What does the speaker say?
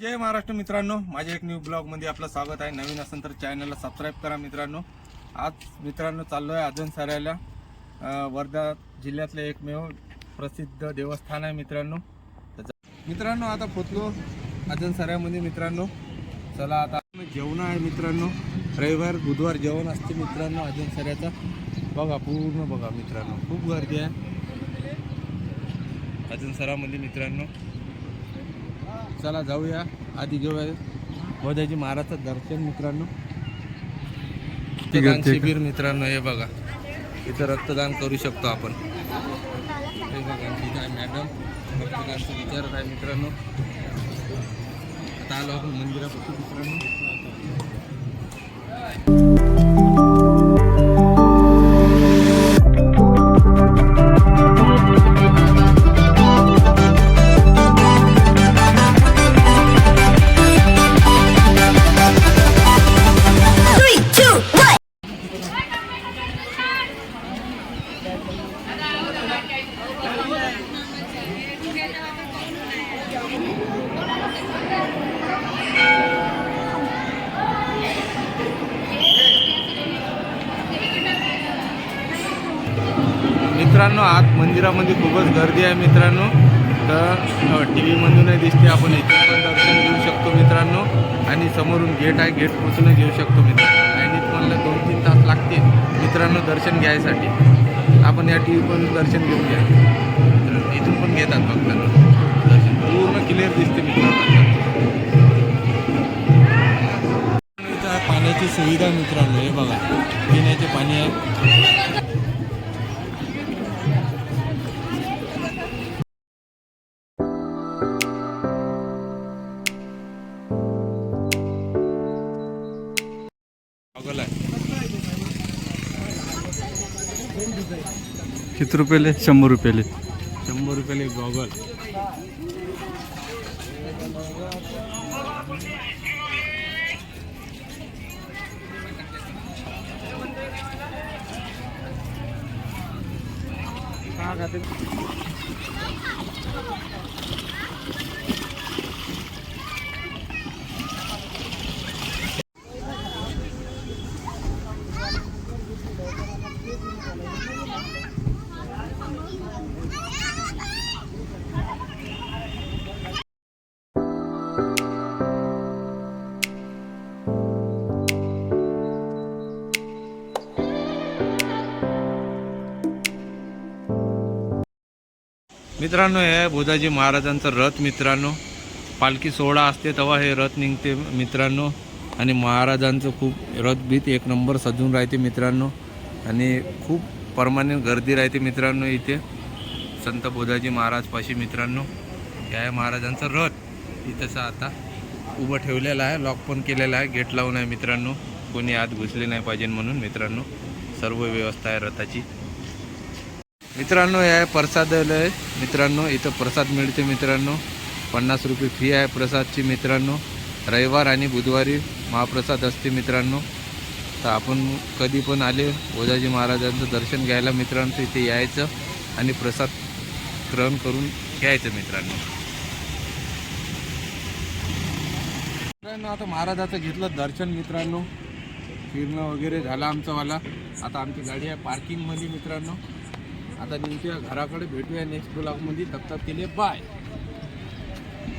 जय महाराष्ट्र मित्रांनो माझ्या एक न्यू ब्लॉगमध्ये आपलं स्वागत आहे. नवीन असेल तर चॅनलला सबस्क्राईब करा मित्रांनो. आज मित्रांनो चाललो आहे अजून साऱ्याला. वर्धा जिल्ह्यातलं एकमेव प्रसिद्ध देवस्थान आहे मित्रांनो. मित्रांनो आता पोचलो अजून साऱ्यामध्ये मित्रांनो. चला आता जेवण आहे मित्रांनो. रविवार बुधवार जेवण असते मित्रांनो अजून सऱ्याचा. बघा पूर्ण बघा मित्रांनो. खूप गर्दी आहे. अजून सरामध्ये मित्रांनो. चला जाऊया. आधी घेऊया. बोधाजी महाराजचं दर्शन मित्रांनो. रक्तदान शिबिर मित्रांनो हे बघा. इथं रक्तदान करू शकतो आपण. हे बघा ठीक आहे मॅडम रक्तदानचं विचारत आहे मित्रांनो. आता आलो आपण मंदिरापासून मित्रांनो. मित्रांनो आत मंदिरामध्ये खूपच गर्दी आहे मित्रांनो. तर टी व्हीमधूनही दिसते आपण इथे पण दर्शन घेऊ शकतो मित्रांनो. आणि समोरून गेट आहे गेट घेऊ शकतो मित्रांनो. आणि तुम्हाला दोन तीन तास लागते मित्रांनो दर्शन घ्यायसाठी. आपण या टी व्ही पण दर्शन घेऊन घ्या इथून पण घेतात भक्तांना. दर्शन पूर्ण क्लिअर दिसते मित्रांनो. पाण्याची सुविधा मित्रांनो हे बघा. पिण्याचे पाणी आहे. किती रुपयाले? शंभर रुपयाले. शंभर रुपयाला एक गॉगल. मित्रांनो हे बुधाजी महाराजांचं रथ मित्रांनो. पालखी सोहळा असते तेव्हा हे रथ निघते मित्रांनो. आणि महाराजांचं खूप रथबीत एक नंबर सजून राहते मित्रांनो. आणि खूप परमानंट गर्दी राहते मित्रांनो इथे. संत बोधाजी महाराजपाशी मित्रांनो. या आहे महाराजांचं रथ इथंसा आता उभं ठेवलेलं आहे. लॉक पण केलेलं आहे. गेट लावून आहे मित्रांनो. कोणी आत घुसले नाही पाहिजे म्हणून मित्रांनो. सर्व व्यवस्था आहे रथाची. मित्रांनो हे आहे प्रसादालय. मित्रांनो इथं प्रसाद मिळते मित्रांनो. पन्नास रुपये फी आहे प्रसादची मित्रांनो. रविवार आणि बुधवारी महाप्रसाद असते मित्रांनो. तर आपण कधी पण आले ओजाजी महाराजांचं दर्शन घ्यायला मित्रांनो इथे यायचं आणि प्रसाद ग्रहण करून घ्यायचं मित्रांनो. मित्रांनो आता महाराजाचं घेतलं दर्शन मित्रांनो. फिरणं वगैरे झालं आमचंवाला आता आमची गाडी आहे पार्किंगमध्ये मित्रांनो. आता निघतोया घराकडे भेटूया. नेक्स्ट ब्लॉगमध्ये तब केले बाय